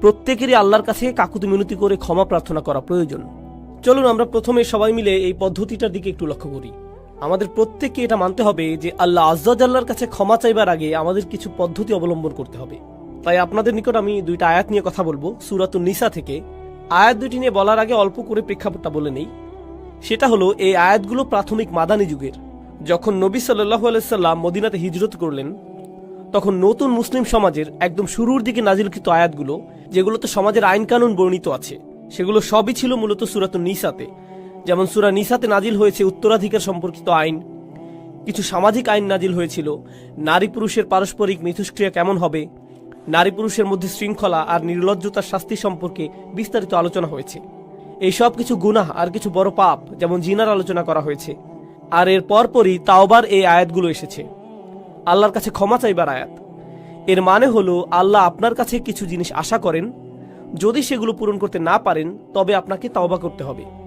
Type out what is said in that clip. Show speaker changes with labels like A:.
A: প্রত্যেকেরই আল্লাহর কাছে কাকুতি মিনতি করে ক্ষমা প্রার্থনা করা প্রয়োজন। চলুন আমরা প্রথমে সবাই মিলে এই পদ্ধতিটার দিকে একটু লক্ষ্য করি। আমাদের প্রত্যেককে এটা মানতে হবে যে আল্লাহ আজ্লার কাছে ক্ষমা চাইবার আগে আমাদের কিছু পদ্ধতি অবলম্বন করতে হবে। তাই আপনাদের নিকট আমি দুইটা আয়াত নিয়ে কথা বলব, সুরাতুন নিসা থেকে। আয়াত দুইটি নিয়ে বলার আগে অল্প করে প্রেক্ষাপটটা বলে নেই। সেটা হলো, এই আয়াতগুলো প্রাথমিক মাদানী যুগের। যখন নবী সাল্লাহ আলাইসাল্লাম মদিনাতে হিজরত করলেন তখন নতুন মুসলিম সমাজের একদম শুরুর দিকে নাজিলকৃত আয়াতগুলো, যেগুলোতে সমাজের আইন কানুন বর্ণিত আছে, সেগুলো সবই ছিল মূলত সুরাত নিসাতে। যেমন সুরা নিসাতে নাজিল হয়েছে উত্তরাধিকার সম্পর্কিত আইন, কিছু সামাজিক আইন নাজিল হয়েছিল, নারী পুরুষের পারস্পরিক মিথস্ক্রিয়া কেমন হবে, নারী পুরুষের মধ্যে শৃঙ্খলা আর নির্লজ্জতার শাস্তি সম্পর্কে বিস্তারিত আলোচনা হয়েছে। এই সব কিছু গুনাহ আর কিছু বড় পাপ, যেমন জিনার আলোচনা করা হয়েছে। আর এর পরপরই তাওবার এই আয়াতগুলো এসেছে। আল্লাহর কাছে ক্ষমা চাইবার আয়াত। এর মানে হলো, আল্লাহ আপনার কাছে কিছু জিনিস আশা করেন। যদি সেগুলো পূরণ করতে না পারেন, তবে আপনাকে তাওবা করতে হবে।